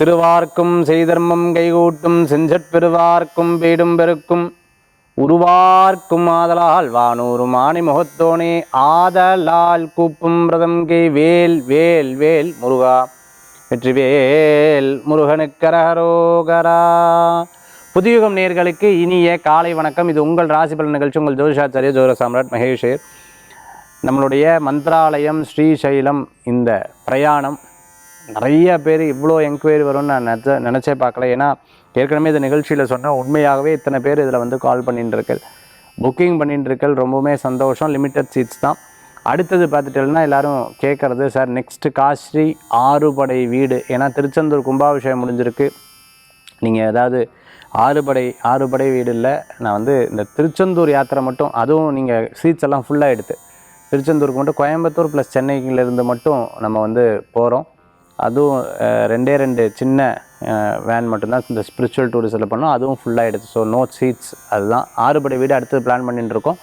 திருவார்க்கும் செய்தர்மம் கைகூட்டும் செஞ்சற்பெருவார்க்கும் பீடும் பெருக்கும். உருவார்க்கும் ஆதலால் வானூறு மாணி முகத்தோனே ஆதலால் கூப்பும் பிரதம் கை வேல் வேல் வேல் முருகா. வெற்றிவேல் முருகனுக்கரகரோகரா புதியுகம் நேர்களுக்கு இனிய காலை வணக்கம். இது உங்கள் ராசி பலன் நிகழ்ச்சி. உங்கள் ஜோதிஷாச்சாரிய ஜோர சாம்ராட் மகேஷேர் நம்மளுடைய மந்திராலயம் ஸ்ரீசைலம் இந்த பிரயாணம். நிறைய பேர் இவ்வளோ என்கொயரி வரும்னு நான் நினச்ச நினச்சே பார்க்கல. ஏன்னா ஏற்கனவே இந்த நிகழ்ச்சியில் சொன்னால் உண்மையாகவே இத்தனை பேர் இதில் வந்து கால் பண்ணிட்டுருக்கல் புக்கிங் பண்ணிட்டுருக்கல் ரொம்பவுமே சந்தோஷம். லிமிட்டட் சீட்ஸ் தான். அடுத்தது பார்த்துட்டேன்னா எல்லோரும் கேட்குறது சார் நெக்ஸ்ட்டு காஸ்ட்ரி ஆறுபடை வீடு. ஏன்னா திருச்செந்தூர் கும்பாபிஷேகம் முடிஞ்சிருக்கு. நீங்கள் ஏதாவது ஆறுபடை ஆறுபடை வீடு இல்லை. நான் வந்து இந்த திருச்செந்தூர் யாத்திரை மட்டும் அதுவும் நீங்கள் சீட்ஸ் எல்லாம் ஃபுல்லாக எடுத்து திருச்செந்தூருக்கு மட்டும் கோயம்புத்தூர் ப்ளஸ் சென்னையிலேருந்து மட்டும் நம்ம வந்து போகிறோம் அதுவும் ரெண்டே ரெண்டு சின்ன வேன் மட்டும்தான் இந்த ஸ்பிரிச்சுவல் டூரிசத்தில் பண்ணோம். அதுவும் ஃபுல்லாக எடுத்து ஸோ நோ சீட்ஸ் அதுதான். ஆறுபடை வீடு அடுத்தது பிளான் பண்ணிட்டு இருக்கோம்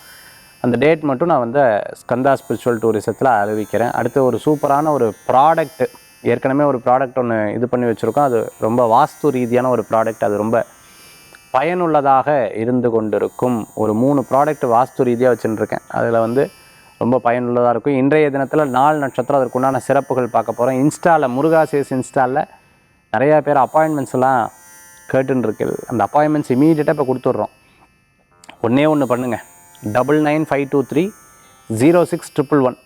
அந்த டேட் மட்டும் நான் வந்து ஸ்கந்தா ஸ்பிரிச்சுவல் டூரிசத்தில் அறிவிக்கிறேன். அடுத்து ஒரு சூப்பரான ஒரு ப்ராடக்ட் ஏற்கனவே ஒரு ப்ராடக்ட் ஒன்று இது பண்ணி வச்சுருக்கோம். அது ரொம்ப வாஸ்து ரீதியான ஒரு ப்ராடக்ட் அது ரொம்ப பயனுள்ளதாக இருந்து கொண்டிருக்கும். ஒரு மூணு ப்ராடக்ட் வாஸ்து ரீதியாக வச்சுருக்கேன் அதில் வந்து ரொம்ப பயனுள்ளதாக இருக்கும். இன்றைய தினத்தில் நாலு நட்சத்திரம் அதற்குண்டான சிறப்புகள் பார்க்க போகிறோம் இன்ஸ்டாவில் முருகாசேஸ் இன்ஸ்டாவில் நிறையா பேர் அப்பாயின்மெண்ட்ஸ் எல்லாம் அந்த அப்பாயின்மெண்ட்ஸ் இமீடியட்டாக இப்போ கொடுத்துட்றோம். ஒன்றே ஒன்று பண்ணுங்கள் double nine five two three zero six triple one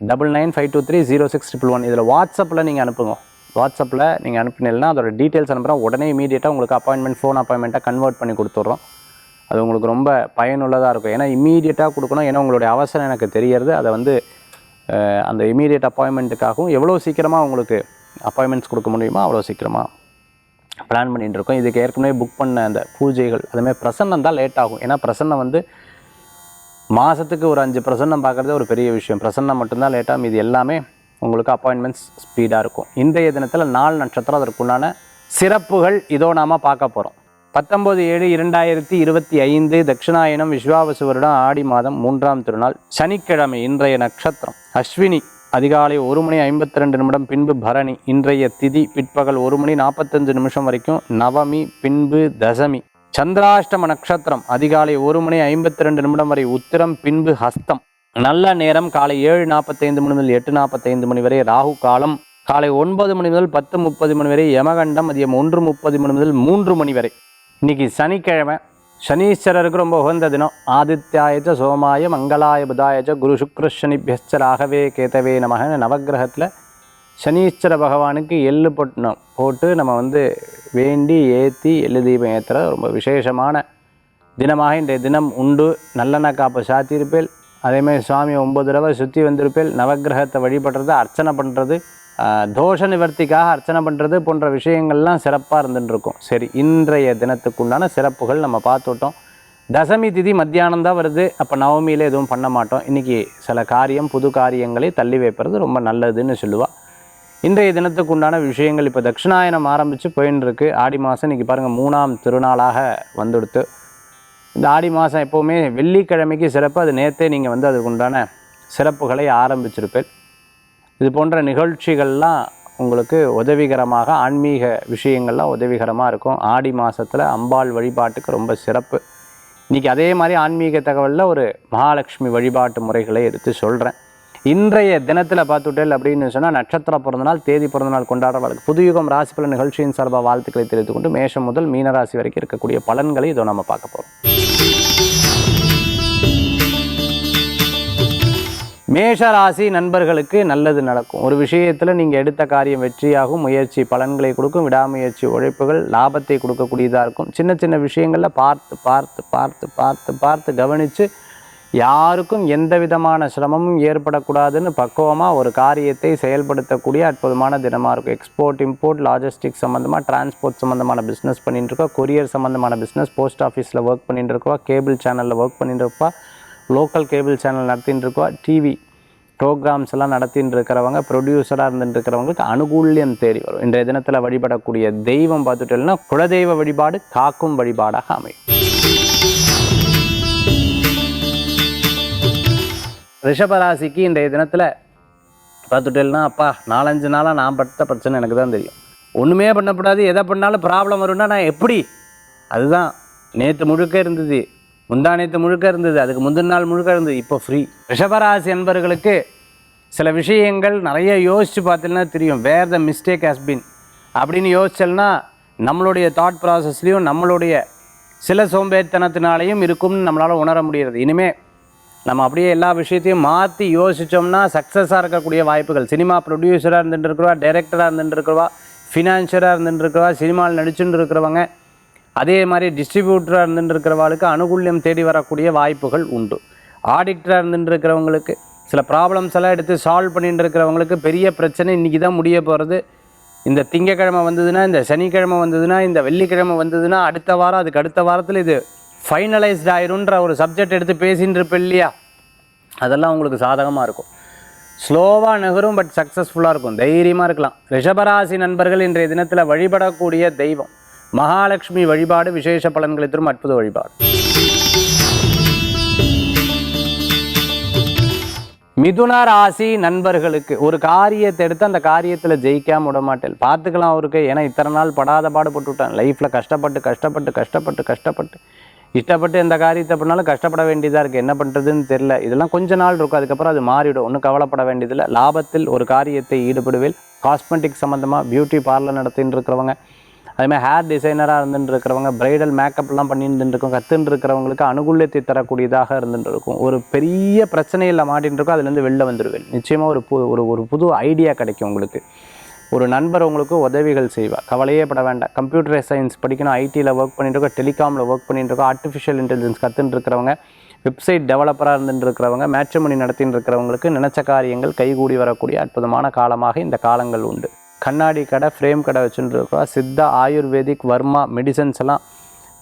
double nine five two three zero six triple one இதில் வாட்ஸ்அப்பில் நீங்கள் அனுப்புங்க. வாட்ஸ்அப்பில் நீங்கள் அனுப்பினீங்கன்னா அதோட டீட்டெயில்ஸ் அனுப்புகிறோம் உடனே இமீடியட்டாக உங்களுக்கு அப்பாயின்மெண்ட் ஃபோன் அப்பாயின்மெண்ட்டாக கன்வெர்ட் பண்ணி கொடுத்துட்றோம். அது உங்களுக்கு ரொம்ப பயனுள்ளதாக இருக்கும். ஏன்னா இம்மீடியட்டாக கொடுக்கணும். ஏன்னா உங்களுடைய அவசரம் எனக்கு தெரியறது அதை வந்து அந்த இமீடியட் அப்பாயின்மெண்ட்டுக்காகவும் எவ்வளோ சீக்கிரமாக உங்களுக்கு அப்பாயின்மெண்ட்ஸ் கொடுக்க முடியுமோ அவ்வளோ சீக்கிரமாக பிளான் பண்ணிகிட்டு இருக்கோம். இதுக்கு ஏற்கனவே புக் பண்ண அந்த பூஜைகள் அதுமாதிரி பிரசன்னம் தான் லேட் ஆகும். ஏன்னா பிரசன்னம் வந்து மாதத்துக்கு ஒரு அஞ்சு பிரசன்னம் பார்க்குறதே ஒரு பெரிய விஷயம். பிரசன்னம் மட்டும்தான் லேட்டாக இது எல்லாமே உங்களுக்கு அப்பாயின்மெண்ட்ஸ் ஸ்பீடாக இருக்கும். இன்றைய தினத்தில் நாலு நட்சத்திரம் அதற்குண்டான சிறப்புகள் இதோ நாம பார்க்க போகிறோம் பத்தொன்பது ஏழு இரண்டாயிரத்தி இருபத்தி ஐந்து தட்சிணாயனம் விஸ்வாவசு வருடம் ஆடி மாதம் மூன்றாம் திருநாள் சனிக்கிழமை இன்றைய நட்சத்திரம். அஸ்வினி அதிகாலை ஒரு மணி ஐம்பத்தி ரெண்டு நிமிடம் பின்பு பரணி. இன்றைய திதி பிற்பகல் ஒரு மணி நாற்பத்தஞ்சு நிமிஷம் வரைக்கும் நவமி பின்பு தசமி. சந்திராஷ்டம நட்சத்திரம் அதிகாலை ஒரு மணி ஐம்பத்தி ரெண்டு நிமிடம் வரை உத்திரம் பின்பு ஹஸ்தம். நல்ல நேரம் காலை ஏழு நாற்பத்தைந்து மணி முதல் எட்டு நாற்பத்தைந்து மணி வரை ராகு காலம். காலை ஒன்பது மணி முதல் பத்து முப்பது மணி வரை யமகண்டம் மதியம் ஒன்று முப்பது மணி முதல் மூன்று மணி வரை. இன்னைக்கு சனிக்கிழமை சனீஸ்வரருக்கு ரொம்ப உகந்த தினம். ஆதித்யாயச்ச சோமாய மங்களாய புதாயச்ச குரு சுக்ர சனிபியஸ்ச ராகவே கேத்தவே நமகன்னு நவக்கிரகத்தில் சனீஸ்வர பகவானுக்கு எள்ளு பொட்டணும் போட்டு நம்ம வந்து வேண்டி ஏற்றி எள்ளு தீபம் ஏற்றுறது ரொம்ப விசேஷமான தினமாக இன்றைய தினம் உண்டு. நல்லெண்ண காப்பு சாத்தியிருப்பேல் அதேமாதிரி சுவாமி ஒம்பது தடவை சுற்றி வந்திருப்பேல் நவக்கிரகத்தை வழிபடுறது அர்ச்சனை பண்ணுறது தோஷ நிவர்த்திக்காக அர்ச்சனை பண்ணுறது போன்ற விஷயங்கள்லாம் சிறப்பாக இருந்துட்டுருக்கும். சரி இன்றைய தினத்துக்கு உண்டான சிறப்புகள் நம்ம பார்த்துட்டோம். தசமி திதி மத்தியானம் தான் வருது. அப்போ நவமியில் எதுவும் பண்ண மாட்டோம். இன்றைக்கி சில காரியம் புது காரியங்களை தள்ளி வைப்பது ரொம்ப நல்லதுன்னு சொல்லுவாள் இன்றைய தினத்துக்கு உண்டான விஷயங்கள் இப்போ தட்சிணாயனம் ஆரம்பித்து போயின்னு ஆடி மாதம் இன்றைக்கி பாருங்கள் மூணாம் திருநாளாக வந்துடுத்து. இந்த ஆடி மாதம் எப்போவுமே வெள்ளிக்கிழமைக்கு சிறப்பு. அது நேற்றே நீங்கள் வந்து அதுக்கு உண்டான சிறப்புகளை ஆரம்பிச்சிருப்பேன். இது போன்ற நிகழ்ச்சிகள்லாம் உங்களுக்கு உதவிகரமாக ஆன்மீக விஷயங்கள்லாம் உதவிகரமாக இருக்கும். ஆடி மாதத்தில் அம்பாள் வழிபாட்டுக்கு ரொம்ப சிறப்பு. இன்றைக்கி அதே மாதிரி ஆன்மீக தகவலில் ஒரு மகாலட்சுமி வழிபாட்டு முறைகளை எடுத்து சொல்கிறேன் இன்றைய தினத்தில் பார்த்துட்டேல் அப்படின்னு சொன்னால் நட்சத்திர பிறந்தநாள் தேதி பிறந்தநாள் கொண்டாடுறவர்களுக்கு புதுயுகம் ராசி பல நிகழ்ச்சியின் சார்பாக வாழ்த்துக்களை தெரிவித்துக்கொண்டு மேஷம் முதல் மீனராசி வரைக்கும் இருக்கக்கூடிய பலன்களை இதோ நம்ம பார்க்க போகிறோம் மேஷ ராசி நண்பர்களுக்கு நல்லது நடக்கும். ஒரு விஷயத்தில் நீங்கள் எடுத்த காரியம் வெற்றியாகும் முயற்சி பலன்களை கொடுக்கும் விடாமுயற்சி உழைப்புகள் லாபத்தை கொடுக்கக்கூடியதாக இருக்கும். சின்ன சின்ன விஷயங்களில் பார்த்து பார்த்து பார்த்து பார்த்து பார்த்து கவனித்து யாருக்கும் எந்த விதமான சிரமமும் ஏற்படக்கூடாதுன்னு பக்குவமாக ஒரு காரியத்தை செயல்படுத்தக்கூடிய அற்புதமான தினமாக இருக்கும். எக்ஸ்போர்ட் இம்போர்ட் லாஜிஸ்டிக் சம்மந்தமாக டிரான்ஸ்போர்ட் சம்மந்தமான பிஸ்னஸ் பண்ணிட்டு இருக்கோம். கொரியர் சம்மந்தமான பிஸ்னஸ் போஸ்ட் ஆஃபீஸில் ஒர்க் பண்ணிட்டு இருக்கோம். கேபிள் சேனலில் ஒர்க் பண்ணிட்டு இருப்பா லோக்கல் கேபிள் சேனல் நடத்தின்னு இருக்கோம் டிவி ப்ரோக்ராம்ஸ் எல்லாம் நடத்தின்னு இருக்கிறவங்க ப்ரொடியூசராக இருந்துட்டு இருக்கிறவங்களுக்கு அனுகூல்யம் தேடி வரும். இன்றைய தினத்தில் வழிபடக்கூடிய தெய்வம் பார்த்துட்டோம்னா குலதெய்வ வழிபாடு காக்கும் வழிபாடாக அமையும். ரிஷபராசிக்கு இன்றைய தினத்தில் பார்த்துட்டேன்னா அப்பா நாலஞ்சு நாளாக நான் பட்ட பிரச்சனை எனக்கு தான் தெரியும். ஒன்றுமே பண்ணக்கூடாது. எதை பண்ணாலும் ப்ராப்ளம் வரும்னா நான் எப்படி? அதுதான். நேற்று முழுக்க இருந்தது. முந்தா முழுக்க இருந்தது. அதுக்கு முந்தின நாள் முழுக்க இருந்தது. இப்போ ஃப்ரீ ரிஷபராசி என்பவர்களுக்கு சில விஷயங்கள் நிறைய யோசித்து பார்த்தீங்கன்னா தெரியும். Where the mistake has been? அப்படின்னு யோசிச்சல்னா நம்மளுடைய தாட் ப்ராசஸ்லேயும் நம்மளுடைய சில சோம்பேறித்தனத்தினாலையும் இருக்கும்னு நம்மளால் உணர முடிகிறது. இனிமே நம்ம அப்படியே எல்லா விஷயத்தையும் மாற்றி யோசித்தோம்னா சக்ஸஸாக இருக்கக்கூடிய வாய்ப்புகள். சினிமா ப்ரொடியூசராக இருந்துட்டு இருக்கிறவா டைரக்டராக இருந்துட்டு இருக்கிறவா ஃபினான்ஷியராக இருந்துட்டு இருக்கிறவா சினிமாவில் நடிச்சுட்டு இருக்கிறவங்க அதே மாதிரி டிஸ்ட்ரிபியூட்டராக இருந்துட்டு இருக்கிறவங்களுக்கு அனுகூல்யம் தேடி வரக்கூடிய வாய்ப்புகள் உண்டு. ஆடிக்டராக இருந்துட்டு இருக்கிறவங்களுக்கு சில ப்ராப்ளம்ஸ் எல்லாம் எடுத்து சால்வ் பண்ணிட்டு இருக்கிறவங்களுக்கு பெரிய பிரச்சனை இன்றைக்கி தான் முடிய போகிறது இந்த திங்கக்கிழமை வந்ததுன்னா இந்த சனிக்கிழமை வந்ததுன்னா இந்த வெள்ளிக்கிழமை வந்ததுன்னா அடுத்த வாரம் அதுக்கு அடுத்த வாரத்தில் இது ஃபைனலைஸ்ட் ஆயிரும்ன்ற ஒரு சப்ஜெக்ட் எடுத்து பேசின்னு இருப்பேன் இல்லையா? அதெல்லாம் உங்களுக்கு சாதகமாக இருக்கும். ஸ்லோவாக நகரும் பட் சக்ஸஸ்ஃபுல்லாக இருக்கும். தைரியமாக இருக்கலாம். ரிஷபராசி நண்பர்கள் இன்றைய தினத்தில் வழிபடக்கூடிய தெய்வம். மகாலட்சுமி வழிபாடு விசேஷ பலன்களை தரும் அற்புத வழிபாடு. மிதுன ராசி நண்பர்களுக்கு ஒரு காரியத்தை எடுத்து அந்த காரியத்தில் ஜெயிக்காம விட மாட்டேன். பார்த்துக்கலாம் அவருக்கு. ஏன்னா இத்தனை நாள் படாத பாடுபட்டு விட்டேன் லைஃப்பில் கஷ்டப்பட்டு கஷ்டப்பட்டு கஷ்டப்பட்டு கஷ்டப்பட்டு. இஷ்டப்பட்டு எந்த காரியத்தை பண்ணாலும் கஷ்டப்பட வேண்டியதாக இருக்குது என்ன பண்ணுறதுன்னு தெரில இதெல்லாம் கொஞ்ச நாள் இருக்கும். அதுக்கப்புறம் அது மாறிடும் ஒன்றும் கவலைப்பட வேண்டியதில்லை. லாபத்தில் ஒரு காரியத்தை ஈடுபடுவேன். காஸ்மெட்டிக் சம்மந்தமாக பியூட்டி பார்லர் நடத்தின்னு இருக்கிறவங்க அதுமாதிரி ஹேர் டிசைனராக இருந்துட்டு இருக்கிறவங்க பிரைடல் மேக்கப்லாம் பண்ணிட்டு இருக்கவங்க கற்றுன்னு இருக்கிறவங்களுக்கு தரக்கூடியதாக இருந்துட்டு இருக்கும் ஒரு பெரிய பிரச்சனையில் மாட்டின்னு அதுலேருந்து வெளில வந்துடுவேன் நிச்சயமாக ஒரு பு ஒரு ஒரு புது ஐடியா கிடைக்கும் உங்களுக்கு. ஒரு நண்பர் உங்களுக்கு உதவிகள் செய்வார். கவலையே பட வேண்டாம். கம்ப்யூட்டர் சயின்ஸ் படிக்கணும் ஐடியில் ஒர்க் பண்ணிட்டுருக்கோம் டெலிகாமில் ஒர்க் பண்ணிட்டுருக்கோம் ஆர்டிஃபிஷியல் இன்டெலிஜென்ஸ் கற்றுட்டு இருக்கிறவங்க வெப்சைட் டெவலப்பராக இருந்துட்டு இருக்கிறவங்க மேட்ச்மணி நடத்தின்னு இருக்கிறவங்களுக்கு நினச்ச காரியங்கள் கைகூடி வரக்கூடிய அற்புதமான காலமாக இந்த காலங்கள் உண்டு. கண்ணாடி கடை ஃப்ரேம் கடை வச்சுட்டு இருக்கோம் சித்தா ஆயுர்வேதிக் வர்மா மெடிசன்ஸ் எல்லாம்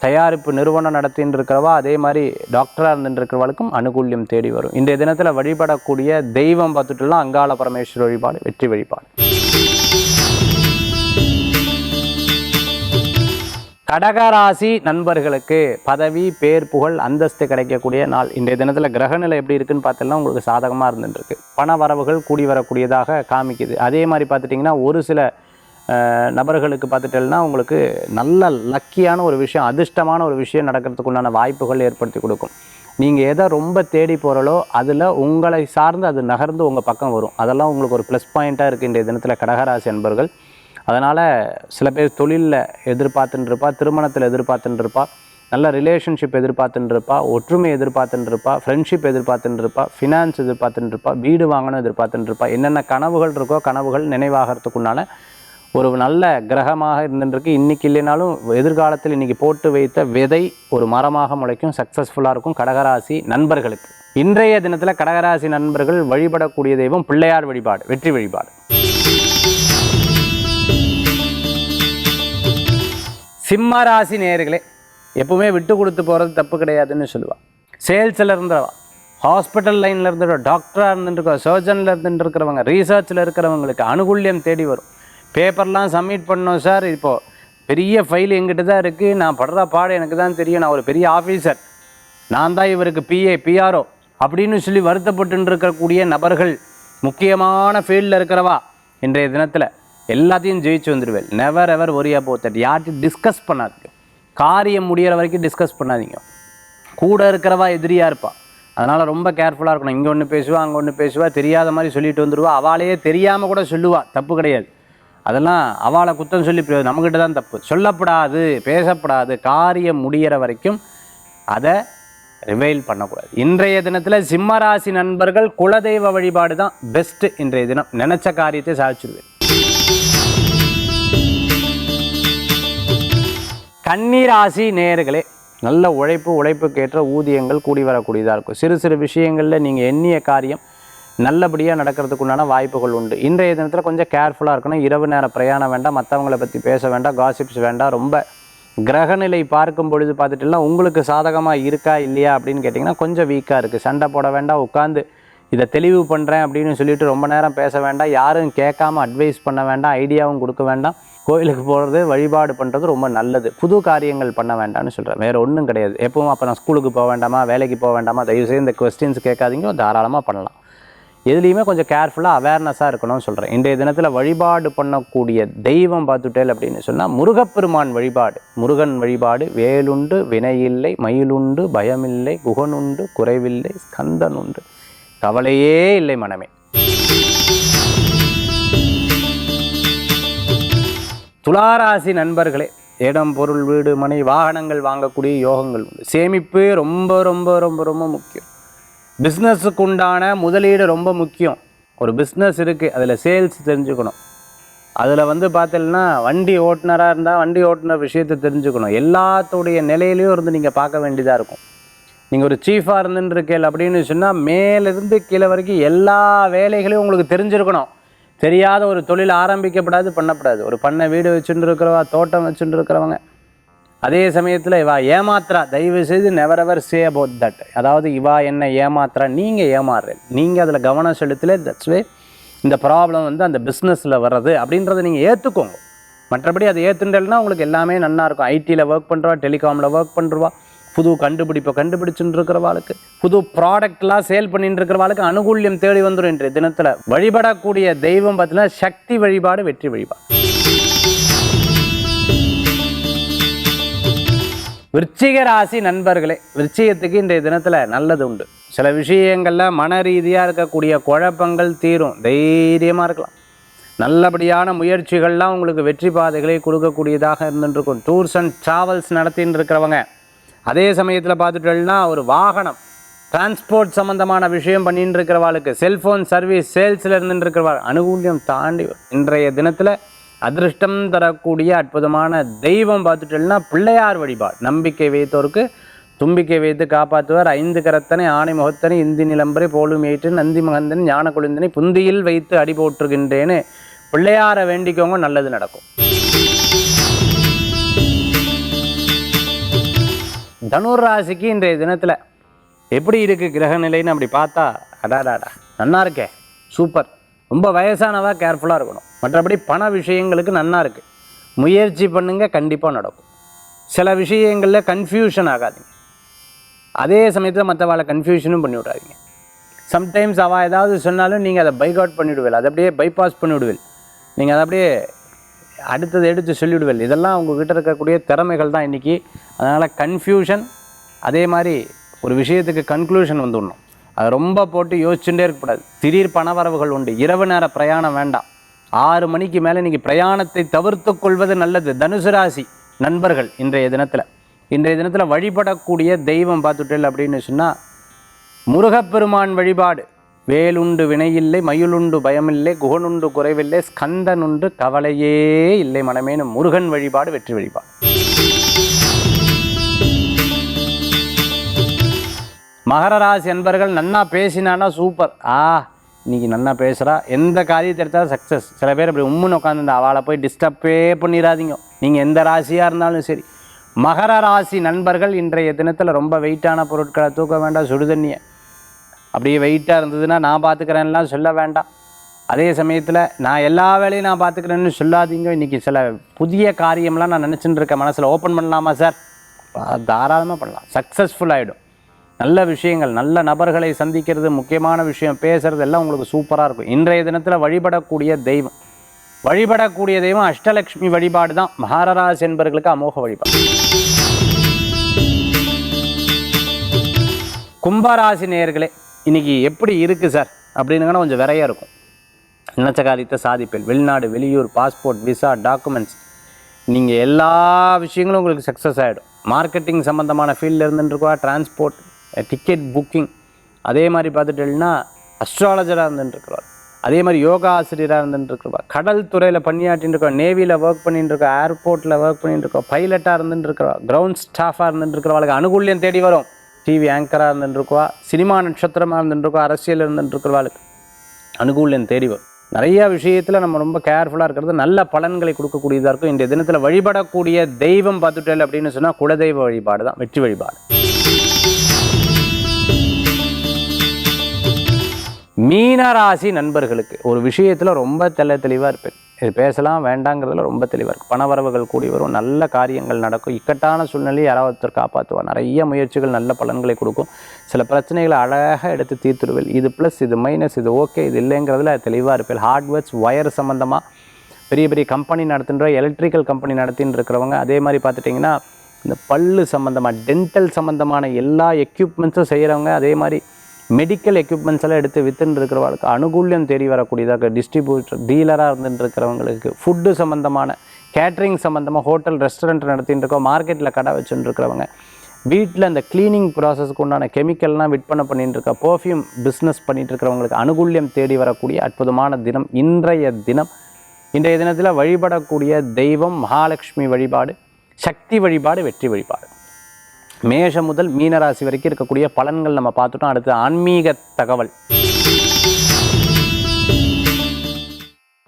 தயாரிப்பு நிறுவனம் நடத்தின்னு இருக்கிறவா அதே மாதிரி டாக்டராக இருந்துருக்கிறவளுக்கும் அனுகூல்யம் தேடி வரும். இன்றைய தினத்தில் வழிபடக்கூடிய தெய்வம் பார்த்துட்டுலாம் அங்காள பரமேஸ்வர வழிபாடு வெற்றி வழிபாடு. கடகராசி நண்பர்களுக்கு பதவி பேர் புகழ் அந்தஸ்து கிடைக்கக்கூடிய நாள். இன்றைய தினத்தில் கிரகநிலை எப்படி இருக்குன்னு பார்த்தோம்னா உங்களுக்கு சாதகமாக இருந்துட்டுருக்கு. பண வரவுகள் கூடி வரக்கூடியதாக காமிக்குது. அதே மாதிரி பார்த்துட்டிங்கன்னா ஒரு சில நபர்களுக்கு பார்த்துட்டோம்னா உங்களுக்கு நல்ல லக்கியான ஒரு விஷயம் அதிர்ஷ்டமான ஒரு விஷயம் நடக்கிறதுக்கு உண்டான வாய்ப்புகள் ஏற்படுத்தி கொடுக்கும். நீங்கள் எதை ரொம்ப தேடி போகிறளோ அதில் உங்களை சார்ந்து அது நகர்ந்து உங்கள் பக்கம் வரும். அதெல்லாம் உங்களுக்கு ஒரு ப்ளஸ் பாயிண்ட்டாக இருக்குது இன்றைய தினத்தில் கடகராசி நண்பர்கள் அதனால் சில பேர் தொழிலில் எதிர்பார்த்துட்டுருப்பா திருமணத்தில் எதிர்பார்த்துட்டுருப்பா நல்ல ரிலேஷன்ஷிப் எதிர்பார்த்துட்டுருப்பா ஒற்றுமை எதிர்பார்த்துட்டுருப்பா ஃப்ரெண்ட்ஷிப் எதிர்பார்த்துட்டுருப்பா ஃபினான்ஸ் எதிர்பார்த்துட்டுருப்பா வீடு வாங்கணும் எதிர்பார்த்துட்டுருப்பா என்னென்ன கனவுகள் இருக்கோ கனவுகள் நினைவாகிறதுக்குண்டான ஒரு நல்ல கிரகமாக இருந்துருக்கு இன்றைக்கி இல்லைனாலும் எதிர்காலத்தில் இன்றைக்கி போட்டு வைத்த விதை ஒரு மரமாக முளைக்கும் சக்ஸஸ்ஃபுல்லாக இருக்கும். கடகராசி நண்பர்களுக்கு. இன்றைய தினத்தில் கடகராசி நண்பர்கள் வழிபடக்கூடிய தெய்வம் பிள்ளையார் வழிபாடு வெற்றி வழிபாடு. சிம்ம ராசி நேயர்களே எப்பவுமே விட்டு கொடுத்து போகிறது தப்பு கிடையாதுன்னு சொல்லுவாள் சேல்ஸில் இருந்தவா ஹாஸ்பிட்டல் லைனில் இருந்துட்டு டாக்டராக இருந்துட்டு சர்ஜனில் இருந்துட்டு இருக்கிறவங்க ரீசர்ச்சில் இருக்கிறவங்களுக்கு அனுகூல்யம் தேடி வரும். பேப்பர்லாம் சப்மிட் பண்ணோம் சார். இப்போது பெரிய ஃபைல் எங்கிட்ட தான் இருக்குது நான் படுற பாடு எனக்கு தான் தெரியும். நான் ஒரு பெரிய ஆஃபீஸர் நான் தான் இவருக்கு பிஏ பிஆர்ஓ அப்படின்னு சொல்லி வருத்தப்பட்டு இருக்கக்கூடிய நபர்கள் முக்கியமான ஃபீல்டில் இருக்கிறவா இன்றைய தினத்தில். எல்லாத்தையும் ஜெயிச்சு வந்துடுவேன் நெவர் எவர் ஒரியா போத்தட் யார்ட்டையும் டிஸ்கஸ் பண்ணாதீங்க. காரியம் முடியிற வரைக்கும் டிஸ்கஸ் பண்ணாதீங்க. கூட இருக்கிறவா எதிரியாக இருப்பாள் அதனால் ரொம்ப கேர்ஃபுல்லாக இருக்கணும். இங்கே ஒன்று பேசுவா அங்கே ஒன்று பேசுவா தெரியாத மாதிரி சொல்லிட்டு வந்துடுவா அவளையே தெரியாமல் கூட சொல்லுவா. தப்பு கிடையாது. அதெல்லாம் அவளை குத்தம் சொல்லி நம்மக்கிட்ட தான் தப்பு. சொல்லப்படாது பேசப்படாது. காரியம் முடியிற வரைக்கும் அதை ரிவைல் பண்ணக்கூடாது. இன்றைய தினத்தில் சிம்மராசி நண்பர்கள் குலதெய்வ வழிபாடு தான் பெஸ்ட்டு இன்றைய தினம். நினச்ச காரியத்தை சாதிச்சிடுவேன் கன்னிராசி நேர்களே நல்ல உழைப்பு உழைப்புக்கேற்ற ஊதியங்கள் கூடி வரக்கூடியதாக இருக்கும். சிறு சிறு விஷயங்களில் நீங்கள் எண்ணிய காரியம் நல்லபடியாக நடக்கிறதுக்குண்டான வாய்ப்புகள் உண்டு. இன்றைய தினத்தில் கொஞ்சம் கேர்ஃபுல்லாக இருக்கணும். இரவு நேர பிரயாணம் வேண்டாம். மற்றவங்கள பற்றி பேச வேண்டாம். காசிப்ஸ் வேண்டாம். ரொம்ப கிரகநிலை பார்க்கும் பொழுது பார்த்துட்டுலாம் உங்களுக்கு சாதகமாக இருக்கா இல்லையா அப்படின்னு கேட்டிங்கன்னா கொஞ்சம் வீக்காக இருக்குது சண்டை போட வேண்டாம். உட்காந்து இதை தெளிவு பண்ணுறேன் அப்படின்னு சொல்லிட்டு ரொம்ப நேரம் பேச வேண்டாம். யாரும் கேட்காம அட்வைஸ் பண்ண வேண்டாம் ஐடியாவும் கொடுக்க வேண்டாம். கோயிலுக்கு போகிறது வழிபாடு பண்ணுறது ரொம்ப நல்லது. புது காரியங்கள் பண்ண வேண்டாம்னு சொல்கிறேன் வேறு ஒன்றும் கிடையாது. எப்பவும் அப்போ நான் ஸ்கூலுக்கு போக வேண்டாமா வேலைக்கு போக வேண்டாமா தயவுசெய்து இந்த கொஸ்டின்ஸ் கேட்காதீங்க. தாராளமாக பண்ணலாம். எதுலேயுமே கொஞ்சம் கேர்ஃபுல்லாக அவேர்னஸாக இருக்கணும்னு சொல்கிறேன் இன்றைய தினத்தில் வழிபாடு பண்ணக்கூடிய தெய்வம் பார்த்துட்டேல் அப்படின்னு சொன்னால் முருகப்பெருமான் வழிபாடு. முருகன் வழிபாடு வேலுண்டு வினையில்லை மயிலுண்டு பயமில்லை குகனுண்டு குறைவில்லை ஸ்கந்தன் உண்டு கவலையே இல்லை மனமே. துளாராசி நண்பர்களே இடம் பொருள் வீடு மனை வாகனங்கள் வாங்கக்கூடிய யோகங்கள் உண்டு. சேமிப்பு ரொம்ப ரொம்ப ரொம்ப ரொம்ப முக்கியம். பிஸ்னஸுக்கு உண்டான முதலீடு ரொம்ப முக்கியம். ஒரு பிஸ்னஸ் இருக்குது அதில் சேல்ஸ் தெரிஞ்சுக்கணும். அதில் வந்து பார்த்தீங்கன்னா வண்டி ஓட்டுநராக இருந்தால் வண்டி ஓட்டுநர் விஷயத்தை தெரிஞ்சுக்கணும். எல்லாத்துடைய நிலையிலையும் இருந்து நீங்கள் பார்க்க வேண்டியதாக இருக்கும். நீங்கள் ஒரு சீஃபாக இருந்துருக்கேள் அப்படின்னு சொன்னால் மேலிருந்து கீழே வரைக்கும் எல்லா வேலைகளையும் உங்களுக்கு தெரிஞ்சிருக்கணும். தெரியாத ஒரு தொழில் ஆரம்பிக்கப்படாது பண்ணப்படாது. ஒரு பண்ணை வீடு வச்சுட்டு இருக்கிறவா தோட்டம் வச்சுட்டு இருக்கிறவங்க அதே சமயத்தில் இவா ஏமாத்துறா. தயவு செய்து never ever say about that அதாவது இவா என்ன ஏமாத்துறா. நீங்கள் ஏமாறுறேன் நீங்கள் அதில் கவனம் செலுத்தல தட்ஸ் வே இந்த ப்ராப்ளம் வந்து அந்த பிஸ்னஸில் வர்றது அப்படின்றத நீங்கள் ஏற்றுக்கோங்க மற்றபடி அதை ஏற்றுண்டல்னா உங்களுக்கு எல்லாமே நல்லா இருக்கும். ஐடியில் ஒர்க் பண்ணுறவா டெலிகாமில் ஒர்க் பண்ணுறவா புது கண்டுபிடிப்பை கண்டுபிடிச்சுட்டு இருக்கிறவாளுக்கு புது ப்ராடக்ட்லாம் சேல் பண்ணிட்டு இருக்கிறவாளுக்கு அனுகூல்யம் தேடி வந்துடும் இன்றைய தினத்தில். வழிபடக்கூடிய தெய்வம் பார்த்தீங்கன்னா சக்தி வழிபாடு வெற்றி வழிபாடு. விருச்சிக ராசி நண்பர்களே விருச்சிகத்துக்கு இன்றைய தினத்தில் நல்லது உண்டு. சில விஷயங்களில் மன ரீதியாக இருக்கக்கூடிய குழப்பங்கள் தீரும். தைரியமாக இருக்கலாம். நல்லபடியான முயற்சிகள்லாம் உங்களுக்கு வெற்றி பாதைகளை கொடுக்கக்கூடியதாக இருந்துருக்கும் டூர்ஸ் அண்ட் ட்ராவல்ஸ் நடத்தின்னு இருக்கிறவங்க அதே சமயத்தில் பார்த்துட்டோம்னா ஒரு வாகனம் டிரான்ஸ்போர்ட் சம்மந்தமான விஷயம் பண்ணிட்டு இருக்கிறவாளுக்கு செல்ஃபோன் சர்வீஸ் சேல்ஸில் இருந்துட்டு இருக்கிறவா அனுகூல்யம் தாண்டி இன்றைய தினத்தில் அதிர்ஷ்டம் தரக்கூடிய அற்புதமான தெய்வம் பார்த்துட்டோம்னா பிள்ளையார் வழிபாடு. நம்பிக்கை வைத்தோருக்கு தும்பிக்கை வைத்து காப்பாற்றுவார். ஐந்து கரத்தனை ஆணை முகத்தனை இந்தி நிலம்பரை போலும் ஏற்று நந்தி மகந்தனை ஞான குழுந்தனை புந்தியில் வைத்து அடி போற்றுகின்றேன்னு பிள்ளையாரை வேண்டிக்கோங்க நல்லது நடக்கும். தனுர் ராசிக்கு இன்றைய தினத்தில் எப்படி இருக்குது கிரக நிலைன்னு அப்படி பார்த்தா அடாடாடா நன்னா இருக்கே சூப்பர். ரொம்ப வயசானவா கேர்ஃபுல்லாக இருக்கணும். மற்றபடி பண விஷயங்களுக்கு நன்னா இருக்குது முயற்சி பண்ணுங்க கண்டிப்பாக நடக்கும். சில விஷயங்களில் கன்ஃபியூஷன் ஆகாதீங்க. அதே சமயத்தில் மற்றவாளை கன்ஃபியூஷனும் பண்ணி விடாதீங்க சம்டைம்ஸ் அவள் ஏதாவது சொன்னாலும் நீங்கள் அதை பைக் அவுட் பண்ணிவிடுவீள் அதை அப்படியே பைபாஸ் பண்ணிவிடுவீள் நீங்கள் அதை அப்படியே அடுத்தது எடுத்து சொல்லிவிடுவேன் இதெல்லாம் அவங்கக்கிட்ட இருக்கக்கூடிய திறமைகள் தான் இன்றைக்கி அதனால் கன்ஃபியூஷன் அதே மாதிரி ஒரு விஷயத்துக்கு கன்க்ளூஷன் வந்துடணும். அது ரொம்ப போட்டு யோசிச்சுட்டே இருக்கக்கூடாது. திடீர் பணவரவுகள் உண்டு. இரவு நேர பிரயாணம் வேண்டாம். ஆறு மணிக்கு மேலே இன்றைக்கி பிரயாணத்தை தவிர்த்து கொள்வது நல்லது. தனுசு ராசி நண்பர்கள் இன்றைய தினத்தில். இன்றைய தினத்தில் வழிபடக்கூடிய தெய்வம் பார்த்துட்டேல் அப்படின்னு சொன்னால் முருகப்பெருமான் வழிபாடு. வேலுண்டு வினையில்லை மயிலுண்டு பயமில்லை குகனுண்டு குறைவில்லை ஸ்கந்தனுண்டு கவலையே இல்லை மனமேனு முருகன் வழிபாடு வெற்றி வழிபாடு. மகர ராசி அன்பர்கள் நன்னா பேசினானா சூப்பர் ஆ இன்னைக்கு நன்னா பேசுகிறா எந்த காரியத்தை எடுத்தாலும் சக்ஸஸ் சில பேர் அப்படி உம்முன்னு உட்காந்துருந்தா அவளை போய் டிஸ்டர்பே பண்ணிடாதீங்க நீங்கள் எந்த ராசியாக இருந்தாலும் சரி. மகர ராசி நண்பர்கள் இன்றைய தினத்தில் ரொம்ப வெயிட்டான பொருட்களை தூக்க வேண்டாம் சுடுதண்ணியை அப்படியே வெயிட்டாக இருந்ததுன்னா நான் பார்த்துக்கிறேன்லாம் சொல்ல வேண்டாம். அதே சமயத்தில் நான் எல்லா வேலையும் நான் பார்த்துக்கிறேன்னு சொல்லாதீங்க. இன்றைக்கி சில புதிய காரியம்லாம் நான் நினச்சிட்டு இருக்கேன். மனசில் ஓப்பன் பண்ணலாமா சார் தாராளமாக பண்ணலாம். சக்ஸஸ்ஃபுல் ஆகிடும் நல்ல விஷயங்கள் நல்ல நபர்களை சந்திக்கிறது முக்கியமான விஷயம். பேசுகிறது எல்லாம் உங்களுக்கு சூப்பராக இருக்கும். இன்றைய தினத்தில் வழிபடக்கூடிய தெய்வம். வழிபடக்கூடிய தெய்வம் அஷ்டலக்ஷ்மி வழிபாடு தான் மகாராஜ் என்பவர்களுக்கு அமோக வழிபாடு. கும்பராசி நேயர்களே இன்னைக்கு எப்படி இருக்குது சார்? அப்படின்னுங்கன்னா கொஞ்சம் விரையாக இருக்கும். நினச்ச காரியத்தை சாதிப்பேன். வெளிநாடு வெளியூர் பாஸ்போர்ட் விசா டாக்குமெண்ட்ஸ் நீங்கள் எல்லா விஷயங்களும் உங்களுக்கு சக்ஸஸ் ஆகிடும் மார்க்கெட்டிங் சம்மந்தமான ஃபீல்டில் இருந்துருக்கா டிரான்ஸ்போர்ட் டிக்கெட் புக்கிங் அதே மாதிரி பார்த்துட்டேன்னா அஸ்ட்ராலஜராக இருந்துட்டுருக்கிறவர் அதே மாதிரி யோகா ஆசிரியராக இருந்துட்டுருக்கிறவா கடல் துறையில் பணியாற்றின்னு இருக்கோம் நேவியில் ஒர்க் பண்ணிட்டு ஏர்போர்ட்டில் ஒர்க் பண்ணிட்டு இருக்கோம் பைலட்டாக இருந்துட்டு இருக்கிறவா கிரவுண்ட் ஸ்டாஃபாக இருந்துட்டு இருக்கிறவளுக்கு அனுகூல்யம் தேடி வரும். டிவி ஆங்கராக இருந்துருக்குவா சினிமா நட்சத்திரமாக இருந்துருக்கா அரசியல் இருந்துட்டு இருக்கிறவாளுக்கு அனுகூல்யம் தேடி நிறைய விஷயத்தில் நம்ம ரொம்ப கேர்ஃபுல்லாக இருக்கிறது நல்ல பலன்களை கொடுக்கக்கூடியதாக இருக்கும். இன்றைய தினத்தில் வழிபடக்கூடிய தெய்வம் பார்த்துட்டல் அப்படின்னு சொன்னால் குலதெய்வ வழிபாடு தான் வெற்றி வழிபாடு. மீனராசி நண்பர்களுக்கு ஒரு விஷயத்தில் ரொம்ப தெல்ல தெளிவாக இருப்பேன். இது பேசலாம் வேண்டாங்கிறதுல ரொம்ப தெளிவாக இருக்குது பணவரவுகள் கூடி வரும். நல்ல காரியங்கள் நடக்கும். இக்கட்டான சூழ்நிலையை யாராவது ஒருத்தர் காப்பாற்றுவார் நிறைய முயற்சிகள் நல்ல பலன்களை கொடுக்கும். சில பிரச்சனைகளை அழகாக எடுத்து தீர்த்துடுவில் இது ப்ளஸ் இது மைனஸ் இது ஓகே இது இல்லைங்கிறதுல தெளிவாக இருப்பேன் ஹார்ட்வேர்ஸ் ஒயர் சம்மந்தமாக பெரிய பெரிய கம்பெனி நடத்துகிற எலக்ட்ரிக்கல் கம்பெனி நடத்தின்னு இருக்கிறவங்க அதே மாதிரி பார்த்துட்டிங்கன்னா இந்த பல்லு சம்மந்தமாக டென்டல் சம்மந்தமான எல்லா எக்யூப்மெண்ட்ஸும் செய்கிறவங்க அதே மாதிரி மெடிக்கல் எக்யூப்மெண்ட்ஸ் எல்லாம் எடுத்து வித்துன்னு இருக்கிறவங்களுக்கு அனுகூல்யம் தேடி வரக்கூடியதாக டிஸ்ட்ரிபியூட்டர் டீலராக இருந்துட்டு இருக்கிறவங்களுக்கு ஃபுட்டு சம்மந்தமான கேட்ரிங் சம்மந்தமாக ஹோட்டல் ரெஸ்டாரண்ட் நடத்தின்னு இருக்கோம் மார்க்கெட்டில் கடை வச்சுட்டு இருக்கிறவங்க வீட்டில் இந்த க்ளீனிங் ப்ராசஸ்க்கு உண்டான கெமிக்கல்லாம் விற்பனை பண்ணிட்டு இருக்க பர்ஃப்யூம் பிஸ்னஸ் பண்ணிட்டு இருக்கிறவங்களுக்கு அனுகூல்யம் தேடி வரக்கூடிய அற்புதமான தினம் இன்றைய தினம். இன்றைய தினத்தில் வழிபடக்கூடிய தெய்வம் மகாலட்சுமி வழிபாடு சக்தி வழிபாடு வெற்றி வழிபாடு. மேஷம் முதல் மீனராசி வரைக்கும் இருக்கக்கூடிய பலன்கள் நம்ம பார்த்துட்டோம். அடுத்து ஆன்மீக தகவல்.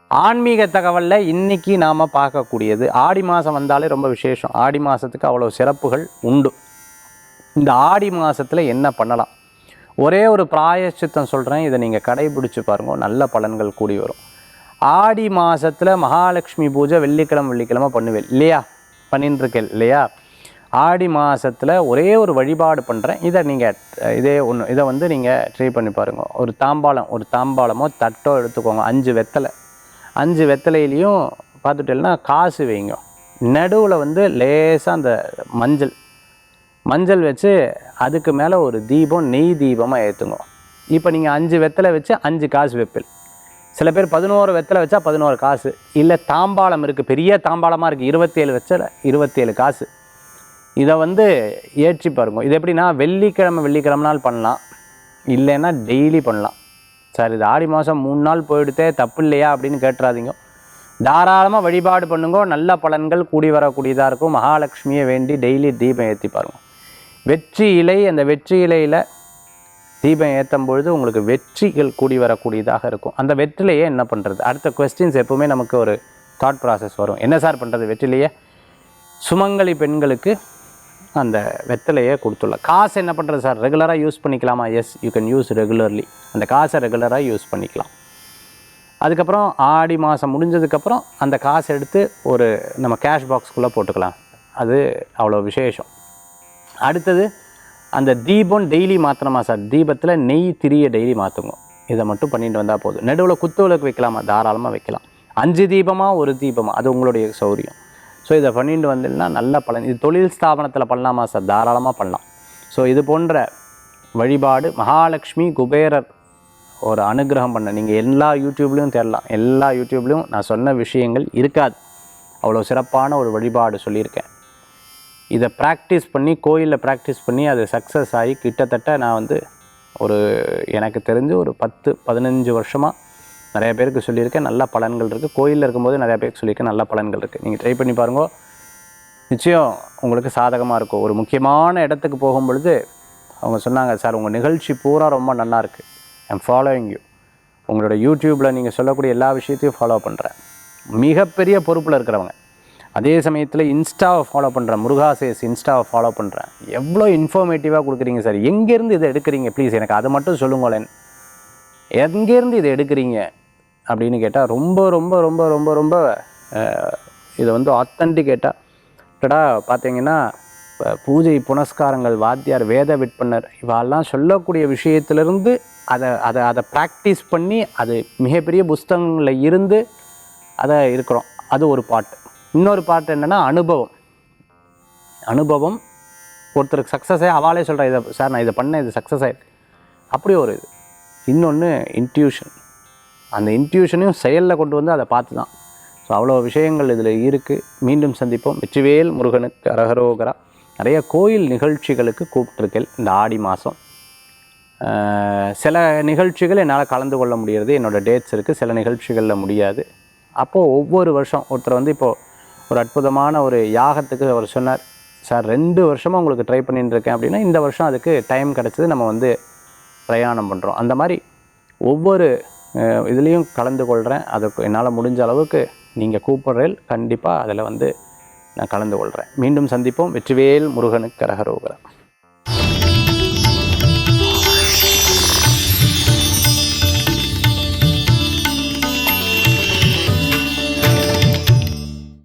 ஆன்மீக தகவலில் இன்னைக்கு நாம் பார்க்கக்கூடியது ஆடி மாதம் வந்தாலே ரொம்ப விசேஷம். ஆடி மாதத்துக்கு அவ்வளோ சிறப்புகள் உண்டு. இந்த ஆடி மாதத்தில் என்ன பண்ணலாம்? ஒரே ஒரு பிராயச்சித்தம் சொல்கிறேன் இதை நீங்கள் கடைபிடிச்சு பாருங்கள் நல்ல பலன்கள் கூடி வரும். ஆடி மாதத்தில் மகாலட்சுமி பூஜை வெள்ளிக்கிழமை வெள்ளிக்கிழமை பண்ணுவேன். இல்லையா? பண்ணிட்டுருக்கேன் இல்லையா? ஆடி மாதத்தில் ஒரே ஒரு வழிபாடு பண்ணுறேன் இதை நீங்கள் இதே ஒன்று இதை வந்து நீங்கள் ட்ரை பண்ணி பாருங்கள் ஒரு தாம்பாளம் ஒரு தாம்பாளமோ தட்டோ எடுத்துக்கோங்க. அஞ்சு வெத்தலை. அஞ்சு வெத்தலையிலையும் பார்த்துட்டேன்னா காசு வைங்க. நடுவில் வந்து லேசாக அந்த மஞ்சள். மஞ்சள் வச்சு அதுக்கு மேலே ஒரு தீபம் நெய் தீபமாக ஏற்றுங்க இப்போ நீங்கள் அஞ்சு வெத்தலை வச்சு அஞ்சு காசு வைப்பில் சில பேர் பதினோரு வெத்தலை வச்சா பதினோரு காசு. இல்லை தாம்பாளம் இருக்குது பெரிய தாம்பாளமாக இருக்குது இருபத்தேழு வெத்தலை இருபத்தேழு காசு. இதை வந்து ஏற்றி பாருங்க. இது எப்படின்னா வெள்ளிக்கிழமை வெள்ளிக்கிழமை நாள் பண்ணலாம். இல்லைன்னா டெய்லி பண்ணலாம். சார் இது ஆடி மாதம் மூணு நாள் போயிடுத்தே தப்பு இல்லையா அப்படின்னு கேட்டுறாதீங்க. தாராளமாக வழிபாடு பண்ணுங்க. நல்ல பலன்கள் கூடி வரக்கூடியதாக இருக்கும். மகாலட்சுமியை வேண்டி டெய்லி தீபம் ஏற்றி பாருங்க. வெற்றி இலை அந்த வெற்றி இலையில் தீபம் ஏற்றும் பொழுது உங்களுக்கு வெற்றிகள் கூடி வரக்கூடியதாக இருக்கும். அந்த வெற்றிலையே என்ன பண்ணுறது அடுத்த கொஸ்டின்ஸ் எப்பவுமே நமக்கு ஒரு தாட் ப்ராசஸ் வரும். என்ன சார் பண்ணுறது வெற்றிலையே? சுமங்கலி பெண்களுக்கு அந்த வெத்தலையை கொடுத்துள்ள. காசு என்ன பண்ணுறது சார்? ரெகுலராக யூஸ் பண்ணிக்கலாமா? Yes you can use regularly அந்த காசை ரெகுலராக யூஸ் பண்ணிக்கலாம். அதுக்கப்புறம் ஆடி மாதம் முடிஞ்சதுக்கப்புறம் அந்த காசை எடுத்து ஒரு நம்ம கேஷ் பாக்ஸ்குள்ளே போட்டுக்கலாம். அது அவ்வளோ விசேஷம். அடுத்தது அந்த தீபம் டெய்லி மாற்றணுமா சார்? தீபத்தில் நெய் திரிய டெய்லி மாற்றுங்க இதை மட்டும் பண்ணிட்டு வந்தால் போதும். நடுவில் குத்து விளக்கு வைக்கலாமா? தாராளமாக வைக்கலாம். அஞ்சு தீபமாக ஒரு தீபமாக அது உங்களுடைய சௌரியம். ஸோ இதை பண்ணிட்டு வந்தீங்கன்னா நல்ல பலன். இது தொழில் ஸ்தாபனத்தில் பண்ணலாமா சார் தாராளமாக பண்ணலாம். ஸோ இது போன்ற வழிபாடு மகாலட்சுமி குபேரர் ஒரு அனுகிரகம் பண்ண நீங்கள் எல்லா யூடியூப்லேயும் தேடலாம். எல்லா யூடியூப்லேயும் நான் சொன்ன விஷயங்கள் இருக்காது. அவ்வளோ சிறப்பான ஒரு வழிபாடு சொல்லியிருக்கேன். இதை ப்ராக்டிஸ் பண்ணி கோயிலில் ப்ராக்டிஸ் பண்ணி அது சக்ஸஸ் ஆகி கிட்டத்தட்ட நான் வந்து ஒரு எனக்கு தெரிஞ்சு ஒரு பத்து பதினஞ்சு வருஷமாக நிறைய பேருக்கு சொல்லியிருக்கேன் நல்ல பலன்கள் இருக்குது கோயிலில் இருக்கும்போது நிறைய பேருக்கு சொல்லியிருக்கேன் நல்ல பலன்கள் இருக்குது நீங்கள் ட்ரை பண்ணி பாருங்கள் நிச்சயம் உங்களுக்கு சாதகமாக இருக்கும். ஒரு முக்கியமான இடத்துக்கு போகும் பொழுது அவங்க சொன்னாங்க சார் உங்கள் நிகழ்ச்சி பூரா ரொம்ப நல்லா இருக்குது ஐம் ஃபாலோயிங் யூ உங்களோட யூடியூப்பில் நீங்கள் சொல்லக்கூடிய எல்லா விஷயத்தையும் ஃபாலோ பண்ணுறேன் மிகப்பெரிய பொறுப்பில் இருக்கிறவங்க. அதே சமயத்தில் இன்ஸ்டாவை ஃபாலோ பண்ணுறேன் முருகாசேஸ் இன்ஸ்டாவை ஃபாலோ பண்ணுறேன் எவ்வளோ இன்ஃபர்மேட்டிவாக கொடுக்குறீங்க சார்? எங்கேருந்து இதை எடுக்கிறீங்க? ப்ளீஸ் எனக்கு அதை மட்டும் சொல்லுங்களேன். எங்கேருந்து இதை எடுக்கிறீங்க? அப்படின்னு கேட்டால் ரொம்ப ரொம்ப ரொம்ப ரொம்ப ரொம்ப இதை வந்து ஆத்தன்டிகேட்டாக டடா பார்த்தீங்கன்னா பூஜை புனஸ்காரங்கள் வாத்தியார் வேத விற்பனர் இவாலாம் சொல்லக்கூடிய விஷயத்திலிருந்து அதை அதை அதை ப்ராக்டிஸ் பண்ணி அது மிகப்பெரிய புஸ்தகங்களில் இருந்து அதை இருக்கிறோம். அது ஒரு பாட்டு இன்னொரு பாட்டு என்னென்னா அனுபவம். அனுபவம் ஒருத்தருக்கு சக்ஸஸ் ஆகி சொல்கிறேன் இதை சார் நான் இதை பண்ணேன் இது சக்ஸஸ் ஆகிடுது அப்படி ஒரு இது. இன்னொன்று இன்ட்யூஷன் அந்த இன்ட்யூஷனையும் செயலில் கொண்டு வந்து அதை பார்த்து தான் ஸோ அவ்வளோ விஷயங்கள் இதில் இருக்குது மீண்டும் சந்திப்போம். வெற்றிவேல் முருகனுக்கு அரகரோகரா நிறைய கோயில் நிகழ்ச்சிகளுக்கு கூப்பிட்டுருக்கேன் இந்த ஆடி மாதம் சில நிகழ்ச்சிகள் என்னால் கலந்து கொள்ள முடியறது. என்னோடய டேட்ஸ் இருக்குது சில நிகழ்ச்சிகளில் முடியாது. அப்போது ஒவ்வொரு வருஷம் ஒருத்தர் வந்து இப்போது ஒரு அற்புதமான ஒரு யாகத்துக்கு அவர் சொன்னார் சார் ரெண்டு வருஷமாக உங்களுக்கு ட்ரை பண்ணிட்டு இருக்கேன் அப்படின்னா இந்த வருஷம் அதுக்கு டைம் கிடச்சிது. நம்ம வந்து பிரயாணம் பண்ணுறோம் அந்த மாதிரி ஒவ்வொரு இதுலேயும் கலந்து கொள்கிறேன் அதுக்கு என்னால் முடிஞ்ச அளவுக்கு நீங்கள் கூப்பிட்றேன் கண்டிப்பாக அதில் வந்து நான் கலந்து கொள்கிறேன் மீண்டும் சந்திப்போம். வெற்றிவேல் முருகனுக்கு கரகரோகரம்.